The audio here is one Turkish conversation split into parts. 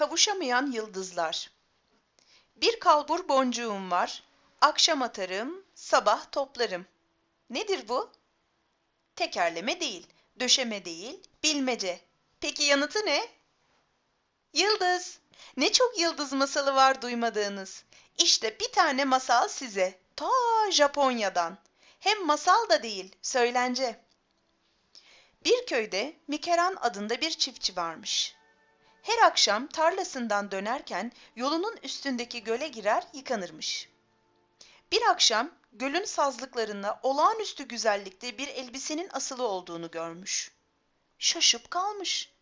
Kavuşamayan yıldızlar. Bir kalbur boncuğum var. Akşam atarım, sabah toplarım. Nedir bu? Tekerleme değil, döşeme değil, bilmece. Peki yanıtı ne? Yıldız. Ne çok yıldız masalı var duymadığınız. İşte bir tane masal size. Ta Japonya'dan. Hem masal da değil, söylence. Bir köyde Mikeran adında bir çiftçi varmış. Her akşam tarlasından dönerken yolunun üstündeki göle girer yıkanırmış. Bir akşam gölün sazlıklarında olağanüstü güzellikte bir elbisenin asılı olduğunu görmüş. Şaşıp kalmış.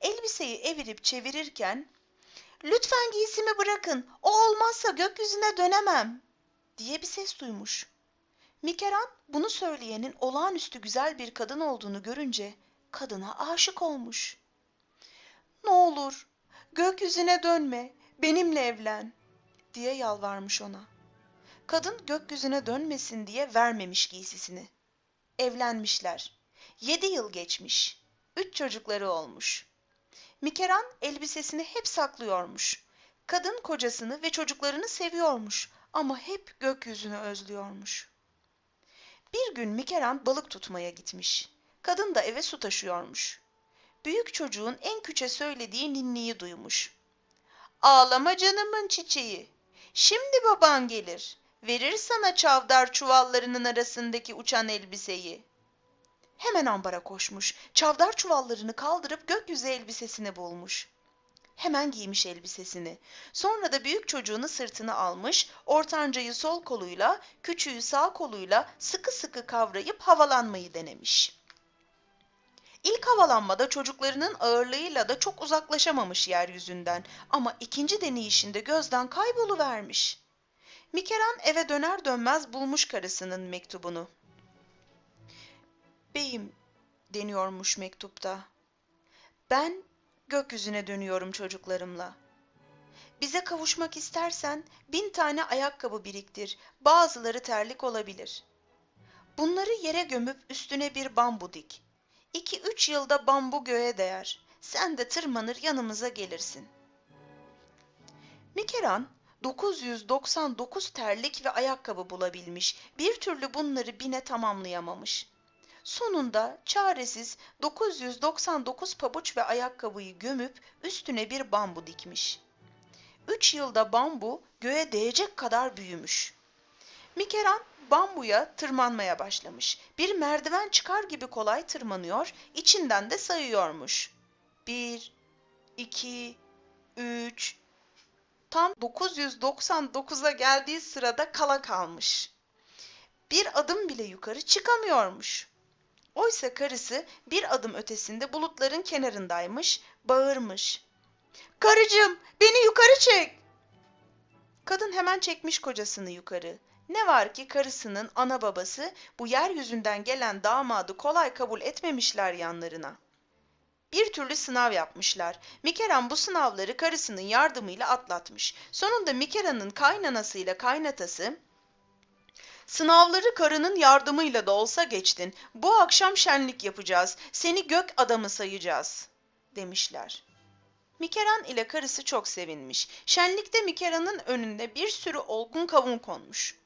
Elbiseyi evirip çevirirken "Lütfen giysimi bırakın. O olmazsa gökyüzüne dönemem." diye bir ses duymuş. Mikeran bunu söyleyenin olağanüstü güzel bir kadın olduğunu görünce kadına aşık olmuş. Ne olur gökyüzüne dönme, benimle evlen diye yalvarmış ona. Kadın gökyüzüne dönmesin diye vermemiş giysisini. Evlenmişler. Yedi yıl geçmiş. Üç çocukları olmuş. Mikeran elbisesini hep saklıyormuş. Kadın kocasını ve çocuklarını seviyormuş ama hep gökyüzünü özlüyormuş. Bir gün Mikeran balık tutmaya gitmiş. Kadın da eve su taşıyormuş. Büyük çocuğun en küçe söylediği ninniyi duymuş. Ağlama canımın çiçeği. Şimdi baban gelir. Verir sana çavdar çuvallarının arasındaki uçan elbiseyi. Hemen ambara koşmuş. Çavdar çuvallarını kaldırıp gökyüzü elbisesini bulmuş. Hemen giymiş elbisesini. Sonra da büyük çocuğunu sırtına almış, ortancayı sol koluyla, küçüğü sağ koluyla sıkı sıkı kavrayıp havalanmayı denemiş. İlk havalanmada çocuklarının ağırlığıyla da çok uzaklaşamamış yeryüzünden ama ikinci deneyişinde gözden kayboluvermiş. Mikeran eve döner dönmez bulmuş karısının mektubunu. Beyim deniyormuş mektupta. Ben gökyüzüne dönüyorum çocuklarımla. Bize kavuşmak istersen bin tane ayakkabı biriktir. Bazıları terlik olabilir. Bunları yere gömüp üstüne bir bambu dik. İki üç yılda bambu göğe değer. Sen de tırmanır yanımıza gelirsin. Mikeran 999 terlik ve ayakkabı bulabilmiş. Bir türlü bunları bine tamamlayamamış. Sonunda çaresiz 999 pabuç ve ayakkabıyı gömüp üstüne bir bambu dikmiş. Üç yılda bambu göğe değecek kadar büyümüş. Mikeran bambuya tırmanmaya başlamış. Bir merdiven çıkar gibi kolay tırmanıyor, içinden de sayıyormuş. Bir, iki, üç, tam 999'a geldiği sırada kala kalmış. Bir adım bile yukarı çıkamıyormuş. Oysa karısı bir adım ötesinde bulutların kenarındaymış, bağırmış. Karıcığım beni yukarı çek. Kadın hemen çekmiş kocasını yukarı. Ne var ki karısının ana babası bu yeryüzünden gelen damadı kolay kabul etmemişler yanlarına. Bir türlü sınav yapmışlar. Mikeran bu sınavları karısının yardımıyla atlatmış. Sonunda Mikeran'ın kaynanasıyla kaynatası Sınavları karının yardımıyla da olsa geçtin. Bu akşam şenlik yapacağız. Seni gök adamı sayacağız." demişler. Mikeran ile karısı çok sevinmiş. Şenlikte Mikeran'ın önünde bir sürü olgun kavun konmuş.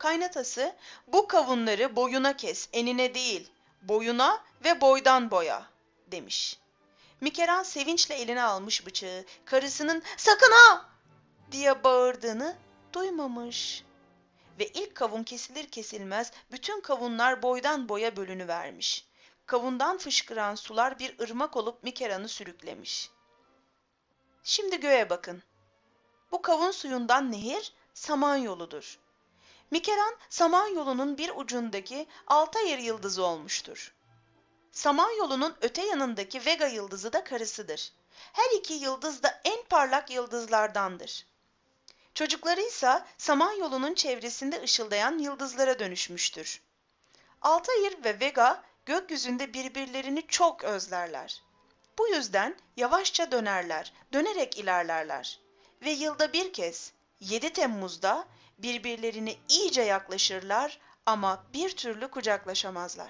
Kaynatası, bu kavunları boyuna kes, enine değil, boyuna ve boydan boya, demiş. Mikeran sevinçle eline almış bıçağı, karısının sakın ha diye bağırdığını duymamış ve ilk kavun kesilir kesilmez bütün kavunlar boydan boya bölünü vermiş. Kavundan fışkıran sular bir ırmak olup Mikeran'ı sürüklemiş. Şimdi göğe bakın. Bu kavun suyundan nehir Samanyolu'dur. Mikeran Samanyolu'nun bir ucundaki Altayır yıldızı olmuştur. Samanyolu'nun öte yanındaki Vega yıldızı da karısıdır. Her iki yıldız da en parlak yıldızlardandır. Çocukları ise Samanyolu'nun çevresinde ışıldayan yıldızlara dönüşmüştür. Altair ve Vega gökyüzünde birbirlerini çok özlerler. Bu yüzden yavaşça dönerler, dönerek ilerlerler. Ve yılda bir kez 7 Temmuz'da birbirlerine iyice yaklaşırlar ama bir türlü kucaklaşamazlar.